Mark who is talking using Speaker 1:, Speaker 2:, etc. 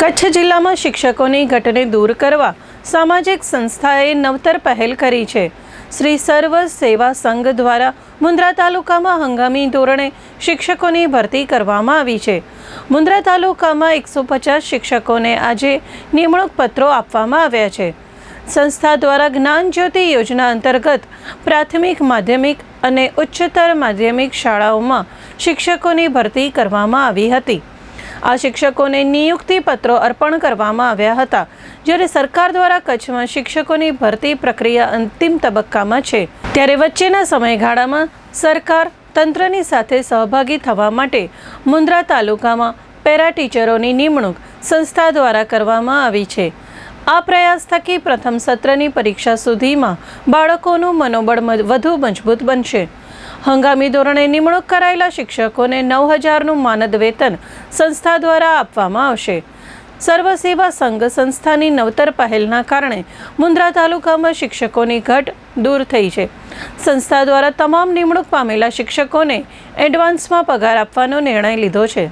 Speaker 1: કચ્છ જિલ્લામાં શિક્ષકોની ઘટને દૂર કરવા સામાજિક સંસ્થાએ નવતર પહેલ કરી છે. શ્રી સર્વ સેવા સંઘ દ્વારા મુન્દ્રા તાલુકામાં હંગામી ધોરણે શિક્ષકોની ભરતી કરવામાં આવી છે. મુન્દ્રા તાલુકામાં એકસો પચાસ શિક્ષકોને આજે નિમણૂક પત્રો આપવામાં આવ્યા છે. સંસ્થા દ્વારા જ્ઞાન જ્યોતિ યોજના અંતર્ગત પ્રાથમિક, માધ્યમિક અને ઉચ્ચતર માધ્યમિક શાળાઓમાં શિક્ષકોની ભરતી કરવામાં આવી હતી. આ શિક્ષકોને નિયુક્તિ પત્રો અર્પણ કરવામાં આવ્યા હતા. જ્યારે સરકાર દ્વારા કચ્છમાં શિક્ષકોની ભરતી પ્રક્રિયા અંતિમ તબક્કામાં છે, ત્યારે વચ્ચેના સમયગાળામાં સરકાર તંત્રની સાથે સહભાગી થવા માટે મુન્દ્રા તાલુકામાં પેરા ટીચરોની નિમણૂક સંસ્થા દ્વારા કરવામાં આવી છે. આ પ્રયાસ થકી પ્રથમ સત્રની પરીક્ષા સુધીમાં બાળકોનું મનોબળ વધુ મજબૂત બનશે. હંગામી ધોરણે નિમણૂક કરાયેલા શિક્ષકોને નવ હજારનું માનદ વેતન સંસ્થા દ્વારા આપવામાં આવશે. સર્વ સેવા સંઘ સંસ્થાની નવતર પહેલના કારણે મુન્દ્રા તાલુકામાં શિક્ષકોની ઘટ દૂર થઈ છે. સંસ્થા દ્વારા તમામ નિમણૂક પામેલા શિક્ષકોને એડવાન્સમાં પગાર આપવાનો નિર્ણય લીધો છે.